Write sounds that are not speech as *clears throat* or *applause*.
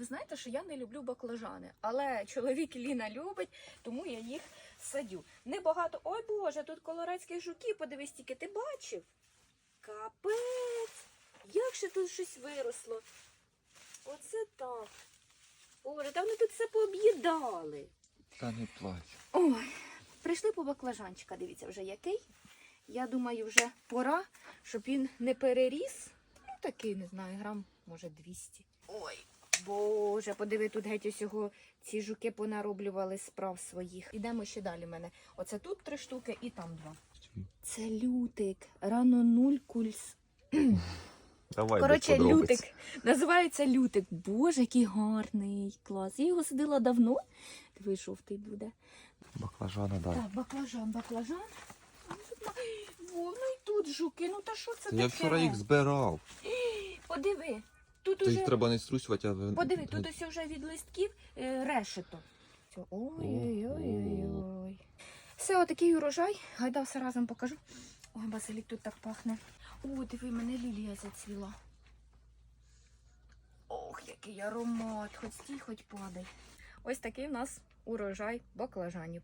ви знаєте, що я не люблю баклажани, але чоловік Ліна любить, тому я їх садю. Небагато. Ой Боже, тут колорадських жуків, подивись тільки, ти бачив? Капець! Як ще тут щось виросло? Оце так. Боже, та вони тут все пооб'їдали. Та не плач. Ой, прийшли по баклажанчика, дивіться, вже який. Я думаю, вже пора, щоб він не переріс. Ну, такий, не знаю, грам, може, 200. Ой, Боже, подиви, тут геть усього ці жуки понароблювали справ своїх. Ідемо ще далі в мене. Оце тут три штуки і там два. Це лютик, рано нуль кульс. *clears throat* Давай Коротше, лютик. Називається лютик. Боже, який гарний клас. Я його сидила давно. Диви, жовтий буде. Баклажана дай. Так, баклажан, баклажан. Ну і тут жуки, ну та що це Та таке? я вчора їх збирав. Подиви, тут То уже... їх треба не струсювати, а ви- Подиви, тут ось вже від листків е, решето. Все, Ой-ой-ой. Все, отакий урожай. Гайда все разом покажу. Ой, Басилік, тут так пахне. О, диви, мене лілія зацвіла. Ох, який аромат, хоч стій, хоч падай. Ось такий у нас урожай баклажанів.